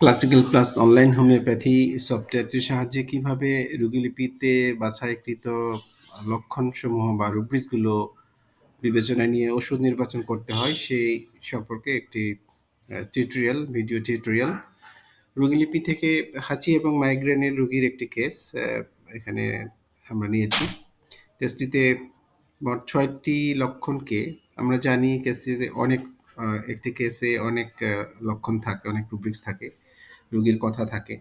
Classical plus online homeopathy সফটওয়্যারটির সাহায্যে কীভাবে রোগীলিপিতে বাছাইকৃত লক্ষণসমূহ বা রুব্রিক্সগুলো বিবেচনায় নিয়ে ওষুধ নির্বাচন করতে হয়, সেই সম্পর্কে একটি টিউটোরিয়াল ভিডিও টিউটোরিয়াল রোগীলিপি থেকে হাঁচি এবং মাইগ্রেনের রোগীর একটি কেস এখানে আমরা নিয়েছি। কেসটিতে মোট ছয়টি লক্ষণকে আমরা জানি কেসটিতে অনেক একটি কেসে অনেক লক্ষণ থাকে, অনেক রুব্রিক্স থাকে। রোগীর কথা থাকে,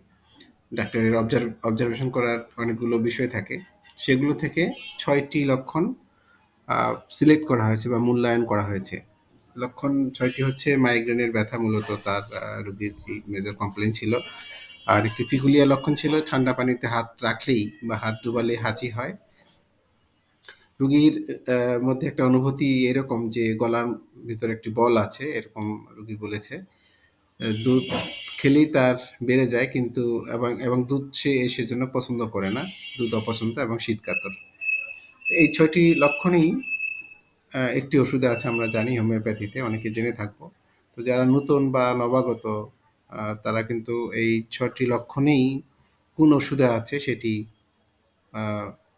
ডাক্তারের অবজার্ভ অবজারভেশন করার অনেকগুলো বিষয় থাকে, সেগুলো থেকে ছয়টি লক্ষণ সিলেক্ট করা হয়েছে বা মূল্যায়ন করা হয়েছে। লক্ষণ ছয়টি হচ্ছে মাইগ্রেনের ব্যথা মূলত তার রোগীর এই মেজর কমপ্লেন ছিল। আর একটি পিকুলিয়া লক্ষণ ছিল, ঠান্ডা পানিতে হাত রাখলেই বা হাত ডুবালে হাঁচি হয়। রুগীর মধ্যে একটা অনুভূতি এরকম যে গলার ভিতরে একটি বল আছে, এরকম রুগী বলেছে। দুধ খেলেই তার বেড়ে যায়, কিন্তু এবং এবং দুধ সে সেজন্য পছন্দ করে না। দুধ অপছন্দ এবং শীতকাতর। এই ছয়টি লক্ষণেই একটি ওষুধে আছে, আমরা জানি, হোমিওপ্যাথিতে, অনেকে জেনে থাকব। তো যারা নতুন বা নবাগত তারা কিন্তু এই ছয়টি লক্ষণেই কোন ওষুধে আছে সেটি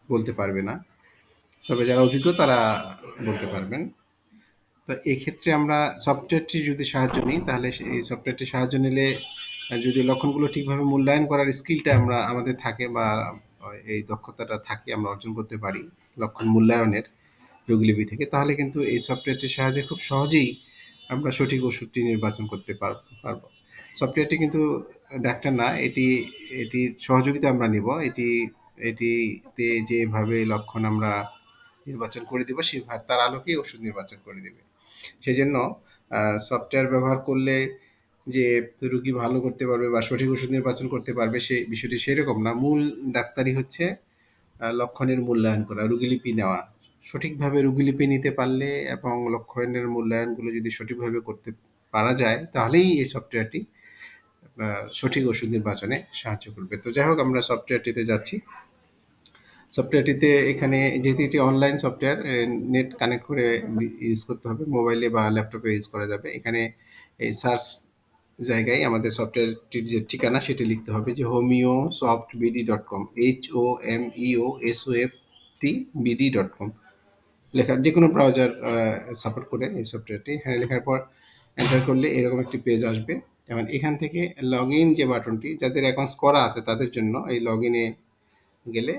বলতে পারবে না। তবে যারা অভিজ্ঞ, তারা বলতে পারবেন। তো এক্ষেত্রে আমরা সফটওয়্যারটি যদি সাহায্য নিই, তাহলে এই সফটওয়্যারটি সাহায্য নিলে যদি লক্ষণগুলো ঠিকভাবে মূল্যায়ন করার স্কিলটা আমরা আমাদের থাকে বা এই দক্ষতাটা থাকে, আমরা অর্জন করতে পারি লক্ষণ মূল্যায়নের রোগলিপি থেকে, তাহলে কিন্তু এই সফটওয়্যারটির সাহায্যে খুব সহজেই আমরা সঠিক ওষুধটি নির্বাচন করতে পারব। সফটওয়্যারটি কিন্তু, ডাক্তার না, এটি এটির সহযোগিতা আমরা নেব। এটি, এটিতে যেভাবে লক্ষণ আমরা নির্বাচন করে দেবো সেই তার আলোকেই ওষুধ নির্বাচন করে দেবে। সেই জন্য সফটওয়্যার ব্যবহার করলে যে রুগী ভালো করতে পারবে বা সঠিক ওষুধ নির্বাচন করতে পারবে সেই বিষয়টি সেরকম না। মূল ডাক্তারি হচ্ছে লক্ষণের মূল্যায়ন করা, রুগীলিপি নেওয়া। সঠিকভাবে রুগীলিপি নিতে পারলে এবং লক্ষণের মূল্যায়নগুলো যদি সঠিকভাবে করতে পারা যায়, তাহলেই এই সফটওয়্যারটি সঠিক ওষুধ নির্বাচনে সাহায্য করবে। তো যাই হোক, আমরা সফটওয়্যারটিতে যাচ্ছি। সফটওয়্যারটিতে এখানে যেহেতু এটি অনলাইন সফটওয়্যার নেট কানেক্ট করে ইউজ করতে হবে। মোবাইলে বা ল্যাপটপে ইউজ করা যাবে। এখানে এই সার্চ জায়গায় আমাদের সফটওয়্যারটির যে ঠিকানা সেটি লিখতে হবে যে homeo soft BD dot com H O M E O S O F T BD dot com লেখার যে কোনো ব্রাউজার সাপোর্ট করে এই সফটওয়্যারটি হ্যাঁ লেখার পর এন্টার করলে এরকম একটি পেজ আসবে। এবং এখান থেকে লগ ইন যে বাটনটি যাদের অ্যাকাউন্টস করা আছে তাদের জন্য এই লগ ইনে গেলে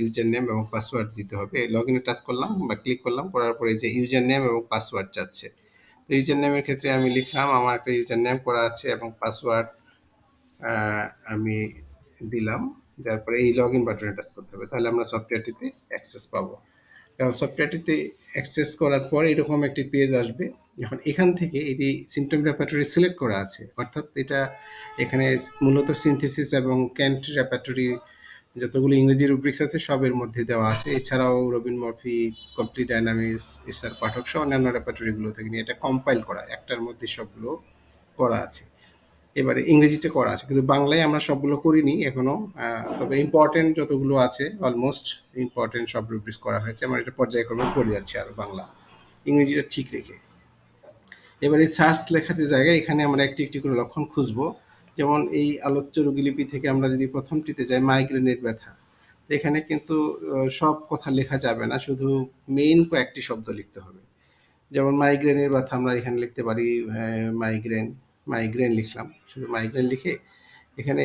ইউজার নেম এবং পাসওয়ার্ড দিতে হবে। লগ ইনে টাচ করলাম বা ক্লিক করলাম, করার পরে যে ইউজার নেম এবং পাসওয়ার্ড চাচ্ছে তো ইউজার নেমের ক্ষেত্রে আমি লিখলাম, আমার একটা ইউজার নেম করা আছে এবং পাসওয়ার্ড আমি দিলাম। তারপরে এই লগ ইন বাটনে টাচ করতে হবে। তাহলে আমরা সফটওয়্যারটিতে অ্যাক্সেস পাবো। এবং সফটওয়্যারটিতে অ্যাক্সেস করার পর এরকম একটি পেজ আসবে। এখন এখান থেকে এটি সিমটম র্যাপাটরি সিলেক্ট করা আছে, অর্থাৎ এটা এখানে মূলত সিনথেসিস এবং ক্যান্ট র্যাপাটরি যতগুলো ইংরেজি রুব্রিক্স আছে, সবের মধ্যে দেওয়া আছে। এছাড়াও Robin Murphy complete dynamics SR Phatak সহ অন্যান্য র্যাপাটরিগুলো থেকে নিয়ে এটা কম্পাইল করা, একটার মধ্যে সবগুলো করা আছে। এবারে ইংরেজিতে করা আছে, কিন্তু বাংলায় আমরা সবগুলো করিনি এখনও। তবে ইম্পর্টেন্ট যতগুলো আছে অলমোস্ট ইম্পর্টেন্ট সব রুব্রিক্স করা হয়েছে। আমরা এটা পর্যায়ক্রমে করে যাচ্ছি আর বাংলা। ইংরেজিটা ঠিক রেখে। এবারে সার্চ লেখার যে জায়গায় এখানে আমরা একটি একটি করে লক্ষণ খুঁজবো। যেমন এই আলোচ্য রোগীলিপি থেকে আমরা যদি প্রথমটিতে যাই মাইগ্রেনের ব্যথা। এখানে কিন্তু সব কথা লেখা যাবে না, শুধু মেইন কয়েকটি শব্দ লিখতে হবে। যেমন মাইগ্রেনের ব্যথা আমরা এখানে লিখতে পারি মাইগ্রেন মাইগ্রেন লিখলাম। শুধু মাইগ্রেন লিখে এখানে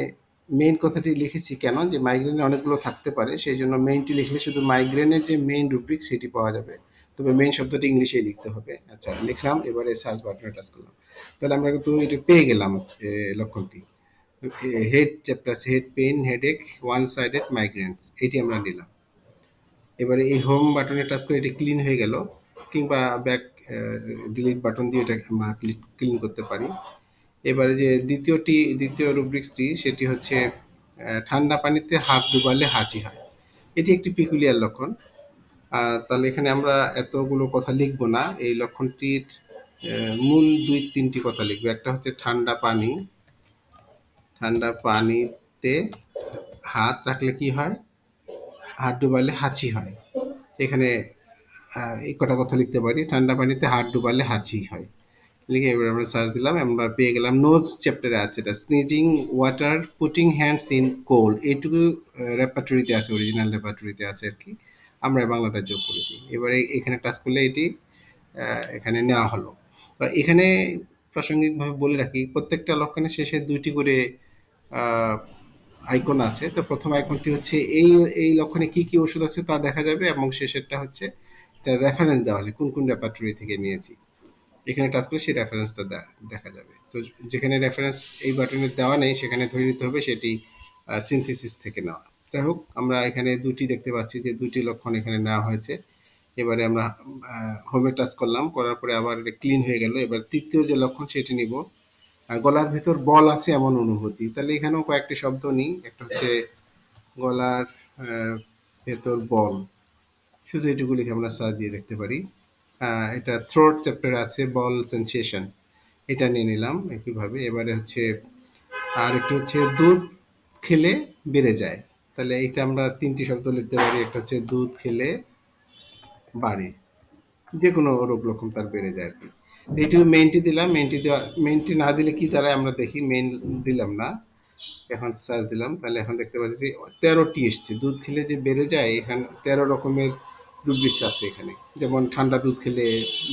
মেইন কথাটি লিখেছি কেন? যে মাইগ্রেনে অনেকগুলো থাকতে পারে, সেই জন্য মেইনটি লিখলে শুধু মাইগ্রেনের যে মেইন রুব্রিক সেটি পাওয়া যাবে। তবে মেইন শব্দটি ইংলিশে লিখতে হবে। আচ্ছা লিখলাম, এবারে সার্চ বাটনে টাচ করলাম। তাহলে আমরা কিন্তু এটা পেয়ে গেলাম লক্ষণটি। Head chapter head pain headache one sided migraines এটি আমরা নিলাম। এবারে এই হোম বাটনে টাচ করে এটি ক্লিন হয়ে গেল, কিংবা ব্যাক ডিলিট বাটন দিয়ে এটা আমরা ক্লিন করতে পারি। এবারে যে দ্বিতীয়টি, দ্বিতীয় রুব্রিক্সটি সেটি হচ্ছে ঠান্ডা পানিতে হাত ডুবালে হাঁচি হয়। এটি একটি পিকুলিয়ার লক্ষণ। তাহলে এখানে আমরা এতগুলো কথা লিখব না। এই লক্ষণটির মূল দুই তিনটি কথা লিখব। একটা হচ্ছে ঠান্ডা পানি। ঠান্ডা পানিতে হাত রাখলে কি হয়? হাত ডুবালে হাঁচি হয়। এখানে এই কটা কথা লিখতে পারি। ঠান্ডা পানিতে হাত ডুবালে হাঁচি হয়। লিখে এবার আমরা সার্চ দিলাম, আমরা পেয়ে গেলাম নোজ চ্যাপ্টারে আছে। এটা sneezing water putting hands in cold এইটুকু রেপাটরিতে আছে অরিজিনাল রেপাটরিতে আছে আর কি। আমরা বাংলাটা যোগ করেছি। এবারে এখানে টাচ করলে এটি এখানে নেওয়া হলো। এখানে প্রাসঙ্গিকভাবে বলে রাখি, প্রত্যেকটা লক্ষণের শেষে দুইটি করে আইকন আছে। তো প্রথম আইকনটি হচ্ছে এই এই লক্ষণে কি কি ওষুধ আছে তা দেখা যাবে এবং শেষেরটা হচ্ছে এটা রেফারেন্স দেওয়া আছে, কোন কোন রেপাটরি থেকে নিয়েছি। এখানে টাচ করে সেই রেফারেন্সটা দেখা যাবে। তো যেখানে রেফারেন্স এই বাটনে দেওয়া নেই, সেখানে ধরে নিতে হবে সেটি সিনথেসিস থেকে নেওয়া। যাই হোক, আমরা এখানে দুটি দেখতে পাচ্ছি যে দুটি লক্ষণ এখানে নেওয়া হয়েছে। এবারে আমরা হোমে টাচ করলাম, করার পরে আবার এটা ক্লিন হয়ে গেল। এবার তৃতীয় যে লক্ষণ সেটি নিব। গলার ভিতর বল আছে এমন অনুভূতি। তাহলে এখানেও কয়েকটি শব্দ নিই। একটা হচ্ছে গলার ভেতর বল। শুধু এটুকু লিখে আমরা সার্চ দিয়ে দেখতে পারি। এটা থ্রোট চ্যাপ্টার আছে, বল সেন্সেশন এটা নিয়ে নিলাম একইভাবে। এবারে হচ্ছে, আর একটা হচ্ছে দুধ খেলে বেড়ে যায়। তাহলে এটা আমরা তিনটি শব্দ লিখতে পারি, একটা হচ্ছে দুধ খেলে বাড়ে। যে কোনো রোগ লক্ষণ তার বেড়ে যায় আর কি। এইটু মেইনটি দিলাম মেইনটি দেওয়া মেইনটি না দিলে কি তারা আমরা দেখি মেইন দিলাম না। এখন সার্চ দিলাম, তাহলে এখন দেখতে পাচ্ছি যে তেরোটি এসছে। দুধ খেলে যে বেড়ে যায়, এখানে তেরো রকমের রুব্রিক্স আছে এখানে। যেমন ঠান্ডা দুধ খেলে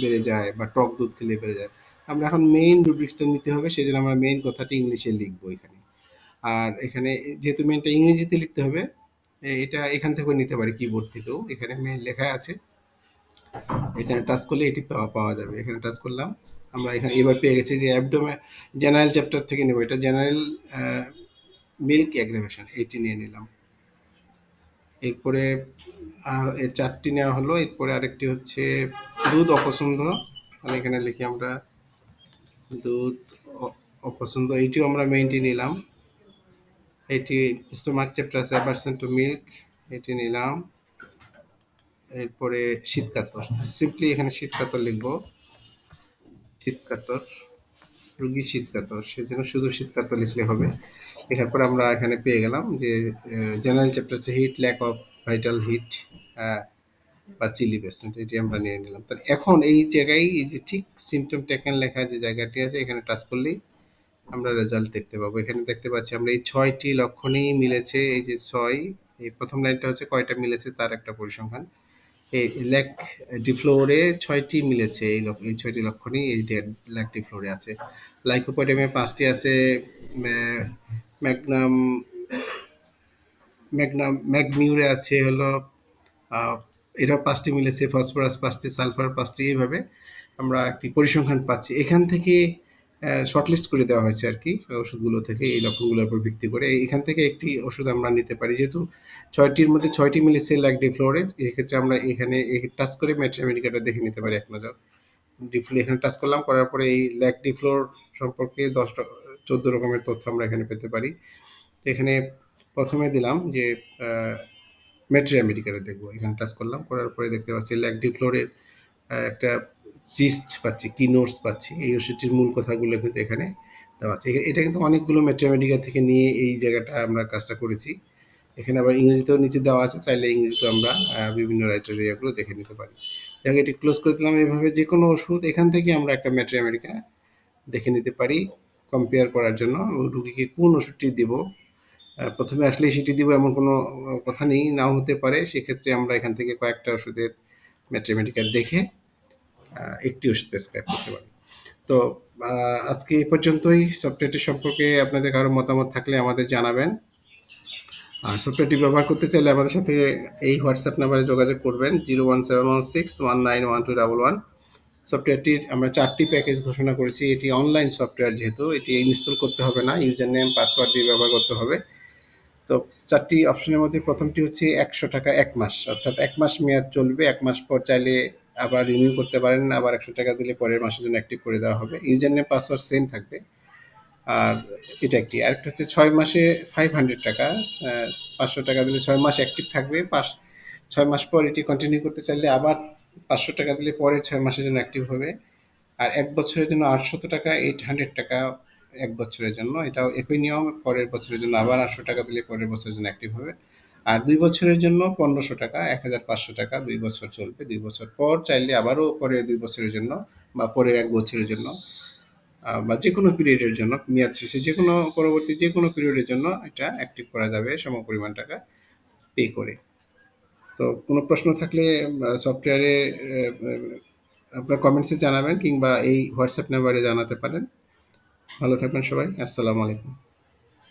বেড়ে যায় বা টক দুধ খেলে বেড়ে যায়। আমরা এখন মেইন রুব্রিক্সটা নিতে হবে সেই জন্য আমরা মেইন কথাটি ইংলিশে লিখব এখানে। আর এখানে যেহেতু মেনটা ইংরেজিতে লিখতে হবে এটা এখান থেকেও নিতে পারি কিবোর্ড থেকেও। এখানে মেন লেখা আছে। এখানে টাচ করলে এটি পাওয়া যাবে। এখানে টাচ করলাম। আমরা এখানে এবার পেয়ে গেছি যে অ্যাবডোমে জেনারেল চ্যাপ্টার থেকে নেব। এটা জেনারেল মিল্ক অ্যাগ্রাভেশন এইটি নিয়ে নিলাম। এরপরে আর এর চারটি নেওয়া হলো। এরপরে আরেকটি হচ্ছে দুধ অপছন্দ। তাহলে এখানে লিখি আমরা, দুধ অপছন্দ। এইটিও আমরা মেইনটি নিলাম। এটি স্টোমাক আছে অ্যাভারশন টু মিল্ক এটি নিলাম। এরপরে শীতকাতর। সিম্পলি এখানে শীতকাতর লিখব। শীতকাতর। রুগী শীতকাতর। সেজন্য শুধু শীতকাতর লিখলে হবে। লেখার পর আমরা এখানে পেয়ে গেলাম যে জেনারেল চ্যাপ্টার হচ্ছে heat lack of vital heat বা চিলি পেশেন্ট এটি আমরা নিয়ে নিলাম। তাহলে এখন এই জায়গায় এই যে ঠিক সিমটম টেকেন লেখা যে জায়গাটি আছে, এখানে টাচ করলেই আমরা রেজাল্ট দেখতে পাবো। এখানে দেখতে পাচ্ছি আমরা এই ছয়টি লক্ষণেই মিলেছে, এই যে ছয়, এই প্রথম লাইনটা হচ্ছে কয়টা মিলেছে তার একটা পরিসংখ্যান। এই ল্যাক ডিফ্লোরে ছয়টি মিলেছে, এই এই ছয়টি লক্ষণই এই ল্যাক ডিফ্লোরে আছে। লাইকোপোডেমে পাঁচটি আছে ম্যা- ম্যাগনাম ম্যাগনাম, ম্যাগমিউরে আছে হলো এটাও পাঁচটি মিলেছে, ফসফরাস পাঁচটি, সালফার পাঁচটি, এইভাবে আমরা একটি পরিসংখ্যান পাচ্ছি। এখান থেকে শর্টলিস্ট করে দেওয়া হয়েছে আর কি, ওষুধগুলো থেকে, এই লক্ষণগুলোর উপর ভিত্তি করে। এখান থেকে একটি ওষুধ আমরা নিতে পারি, যেহেতু ছয়টির মধ্যে ছয়টি মিলেছে ল্যাকডিফ্লোরেট এক্ষেত্রে আমরা এখানে টাচ করে ম্যাট্রামেডিকাটা দেখে নিতে পারি এক নজর। ডিফ্লো এখানে টাচ করলাম, করার পরে এই ল্যাকডিফ্লোর সম্পর্কে দশটা চোদ্দ রকমের তথ্য আমরা এখানে পেতে পারি। তো এখানে প্রথমে দিলাম যে মেট্রিয়া মেডিকেলে দেখব। এখানে টাচ করলাম, করার পরে দেখতে পাচ্ছি ল্যাকডিফ্লোরের একটা জিস্ট পাচ্ছি কি নোটস পাচ্ছি, এই ওষুধটির মূল কথাগুলো কিন্তু এখানে দেওয়া আছে। এটা কিন্তু অনেকগুলো মেট্রিয়া মেডিকেল থেকে নিয়ে এই জায়গাটা আমরা কাজটা করেছি। এখানে আবার ইংরেজিতেও নিচে দেওয়া আছে, চাইলে ইংরেজিতেও আমরা বিভিন্ন রাইটার এরিয়াগুলো দেখে নিতে পারি। যাকে, এটি ক্লোজ করে দিলাম। এইভাবে যে কোনো ওষুধ, এখান থেকে আমরা একটা মেট্রিয়া মেডিকা দেখে নিতে পারি কম্পেয়ার করার জন্য। রুগীকে কোন ওষুধটি দিব? প্রথমে আসলে সেটি দিব এমন কোনো কথা নেই, নাও হতে পারে। সেক্ষেত্রে আমরা এখান থেকে কয়েকটা ওষুধের ম্যাট্রিমেডিকা দেখে একটি ওষুধ প্রেসক্রাইব করতে পারি। তো আজকে এই পর্যন্তই। সফটওয়্যারটি সম্পর্কে আপনাদের কারও মতামত থাকলে আমাদের জানাবেন। আর সফটওয়্যারটি ব্যবহার করতে চাইলে আমাদের সাথে এই হোয়াটসঅ্যাপ নাম্বারে যোগাযোগ করবেন zero one seven one six one nine one two double one সফটওয়্যারটির আমরা চারটি প্যাকেজ ঘোষণা করেছি। এটি অনলাইন সফটওয়্যার যেহেতু, এটি ইনস্টল করতে হবে না ইউজার নেম পাসওয়ার্ড দিয়ে ব্যবহার করতে হবে। তো, চারটি অপশনের মধ্যে প্রথমটি হচ্ছে একশো টাকা এক মাস, অর্থাৎ এক মাস মেয়াদ চলবে। এক মাস পর চাইলে আবার রিনিউ করতে পারেন আবার একশো টাকা দিলে পরের মাসের জন্য অ্যাক্টিভ করে দেওয়া হবে। ইউজার নেম পাসওয়ার্ড সেম থাকবে। আর এটা একটি। আরেকটা হচ্ছে ছয় মাসে ফাইভ হান্ড্রেড টাকা পাঁচশো টাকা দিলে ছয় মাস অ্যাক্টিভ থাকবে। পাঁচ, ছয় মাস পর এটি কন্টিনিউ করতে চাইলে আবার পাঁচশো টাকা দিলে পরের ছয় মাসের জন্য অ্যাক্টিভ হবে। আর এক বছরের জন্য আটশত টাকা এইট হান্ড্রেড টাকা এক বছরের জন্য। এটাও একই নিয়ম, পরের বছরের জন্য আবার আটশো টাকা দিলে পরের বছরের জন্য অ্যাক্টিভ হবে। আর দুই বছরের জন্য পনেরোশো টাকা, এক হাজার পাঁচশো টাকা দুই বছর চলবে। দুই বছর পর চাইলে আবারও পরের দুই বছরের জন্য বা পরের এক বছরের জন্য বা যে কোনো পিরিয়ডের জন্য, মেয়াদ শেষে যে কোনো পরবর্তী যে কোনো পিরিয়ডের জন্য এটা অ্যাক্টিভ করা যাবে সম পরিমাণ টাকা পে করে। তো কোনো প্রশ্ন থাকলে সফটওয়্যারে আপনার কমেন্টসে জানাবেন কিংবা এই হোয়াটসঅ্যাপ নাম্বারে জানাতে পারেন। ভালো থাকবেন সবাই, আসসালামু আলাইকুম।